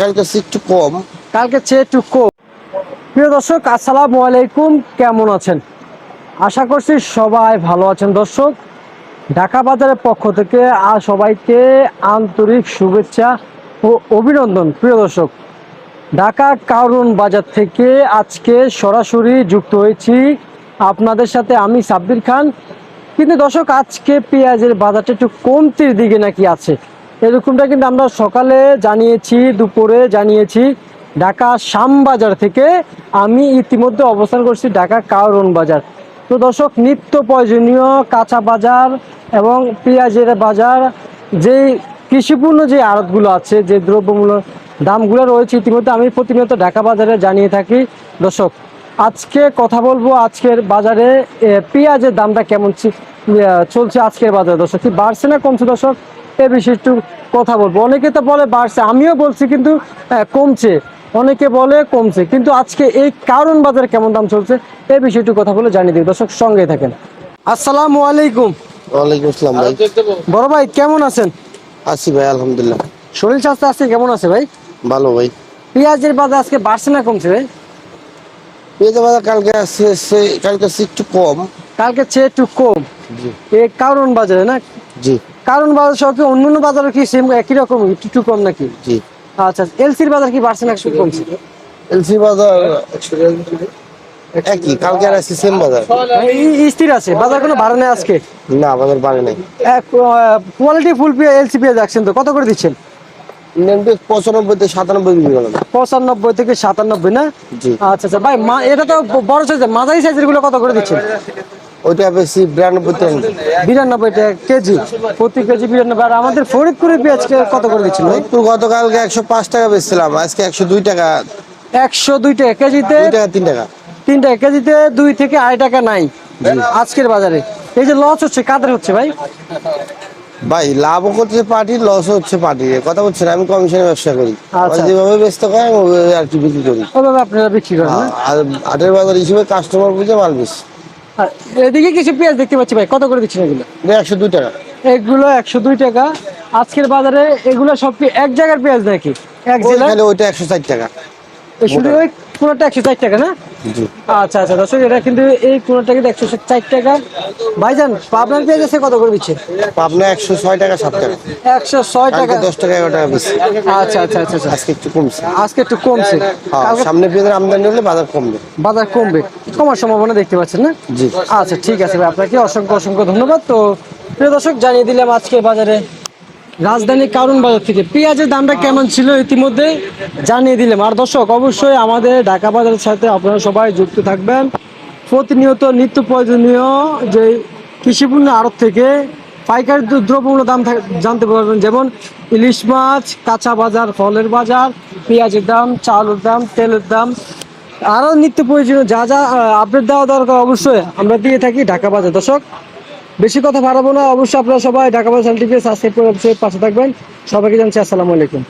কালকে একটু কম। কালকে চেয়ে একটু কম। প্রিয় দর্শক, আসসালামু আলাইকুম। কেমন আছেন? আশা করছি সবাই ভালো আছেন। দর্শক, ঢাকা বাজারের পক্ষ থেকে আর সবাইকে আন্তরিক শুভেচ্ছা ও অভিনন্দন। প্রিয় দর্শক, ঢাকা কারুন বাজার থেকে আজকে সরাসরি যুক্ত হয়েছি আপনাদের সাথে আমি সাব্বির খান। কিন্তু দর্শক, আজকে পেঁয়াজের বাজারটা একটু কমতির দিকে নাকি আছে? এরকমটা কিন্তু আমরা সকালে জানিয়েছি, দুপুরে জানিয়েছি, ঢাকা শ্যামবাজার থেকে আমি ইতিমধ্যে অবস্থান করছি ঢাকা কারণ বাজার। তো দর্শক, নিত্য প্রয়োজনীয় কাঁচা বাজার এবং পেঁয়াজের বাজার, যেই কৃষিপূর্ণ যে আড়তগুলো আছে, যে দ্রব্যমূল্য দামগুলো রয়েছে, ইতিমধ্যে আমি প্রতিনিয়ত ঢাকা বাজারে জানিয়ে থাকি। দর্শক, আজকে কথা বলব আজকের বাজারে পেঁয়াজের দামটা কেমন চলছে আজকের বাজারে। দর্শক, কি বাড়ছে না কমছে দর্শক? এ বিষয়ে একটু কথা বলব। অনেকে তো বলে বাড়ছে আমিও বলছি কিন্তু কমছে। অনেকে বলে কমছে কিন্তু আজকে এই কারণ বাজারে কেমন দাম চলছে এই বিষয়ে একটু কথা বলে জানিয়ে দিই দর্শক সঙ্গে থাকেন। আসসালামু আলাইকুম। ওয়ালাইকুম আসসালাম ভাই। বড় ভাই কেমন আছেন? আছি ভাই আলহামদুলিল্লাহ। শরীর স্বাস্থ্য আজকে কেমন আছে ভাই? ভালো ভাই। পেঁয়াজের বাজার আজকে বাড়ছে না কমছে ভাই? পেঁয়াজের বাজার কালকে সে- কালকে একটু কম। কালকে চেয়ে একটু কম। জি। এ কারণ বাজারে না? জি। কারণ বাজার সহ অন্যান্য বাজারে কি সেম একই রকম একটু কম নাকি? জি। আচ্ছা এলসির বাজার কি বাড়ছে না একটু কমছে? এলসি বাজার একই কালকে আর আছে সেম বাজার। স্থির আছে বাজার কোনো বাড়ে নাই আজকে? না বাজার বাড়ে নাই। কোয়ালিটি ফুল পেয়ে এলসি পেয়ে যাচ্ছেন তো কত করে দিচ্ছেন? পঁচানব্বই থেকে সাতানব্বই বিক্রি করলাম পঁচানব্বই থেকে সাতানব্বই না? আচ্ছা আচ্ছা ভাই এটা তো বড় সাইজের মাঝারি সাইজেরগুলো কত করে দিচ্ছেন? ওইটা বেশি বিরানব্বই বিরানব্বই টাকা কেজি প্রতি কেজি বিরানব্বই। আর আমাদের ফরিদপুরের পেঁয়াজ কত করে দিচ্ছিল? গতকালকে একশো পাঁচ টাকা বেচছিলাম আজকে একশো দুই টাকা। একশো দুই টাকা কেজিতে? টাকা তিন টাকা। তিন টাকা কেজিতে দুই থেকে আড়াই টাকা নাই আজকের বাজারে। এই যে লস হচ্ছে কাদের হচ্ছে ভাই? ভাই লাভও করছে পার্টি লসও হচ্ছে পার্টির কথা বলছেন আমি কমিশনে ব্যবসা করি। আচ্ছা। যেভাবে ব্যস্ত করে আমি আর কি বিক্রি করি। আপনারা বিক্রি করেন আর আটের বাজার হিসেবে কাস্টমার বুঝে মাল বেশি এদিকে কিছু পেঁয়াজ দেখতে পাচ্ছি ভাই কত করে দিচ্ছেন এগুলো? একশো দুই টাকা। এগুলো একশো দুই টাকা। আজকের বাজারে এগুলো সব এক জায়গার পেঁয়াজ নাকি? এক জায়গায় জেলা ওইটা একশো ষাট টাকা। শুধু ওই পুরোটা একশো ষাট টাকা না? আচ্ছা আচ্ছা দর্শক এটা কিন্তু এই কোনোটা কিন্তু একশো ষাট টাকা। ভাইজান পাবনার পেঁয়াজ আছে কত করে দিচ্ছে পাবনা একশো ছয় টাকা সাত টাকা। একশো ছয় টাকা। দশ টাকা এগারো টাকা বেশি আচ্ছা আচ্ছা আচ্ছা আচ্ছা। আজকে একটু কমছে। আজকে একটু কমছে। হ্যাঁ, সামনে পেঁয়াজের আমদানি হলে বাজার কমবে। বাজার কমবে। কমার সম্ভাবনা দেখতে পাচ্ছেন না? জি। আচ্ছা ঠিক আছে ভাই আপনাকে অসংখ্য অসংখ্য ধন্যবাদ। তো প্রিয় দর্শক জানিয়ে দিলাম আজকে বাজারে। রাজধানী কারণ বাজার থেকে। পেঁয়াজের দামটা কেমন ছিল ইতিমধ্যে? জানিয়ে দিলাম। আর দর্শক, অবশ্যই আমাদের ঢাকা বাজারের সাথে আপনারা সবাই যুক্ত থাকবেন। প্রতিনিয়ত নিত্য প্রয়োজনীয় যে কৃষিপূর্ণ আড়ত থেকে পাইকারি দ্র- দ্রব্যমূল্য দাম জানতে পারবেন। যেমন ইলিশ মাছ, কাঁচা বাজার, ফলের বাজার, পেঁয়াজের দাম, চাউলের দাম, তেলের দাম। আরও নিত্য প্রয়োজনীয় যা যা আপডেট দেওয়া দরকার অবশ্যই আমরা দিয়ে থাকি ঢাকা বাজার। দর্শক বেশি কথা বাড়াবো না। অবশ্যই আপনারা সবাই ঢাকা বাজার টিভি সাবস্ক্রাইব করে পাশে থাকবেন। সবাইকে জানছি আসসালামু আলাইকুম।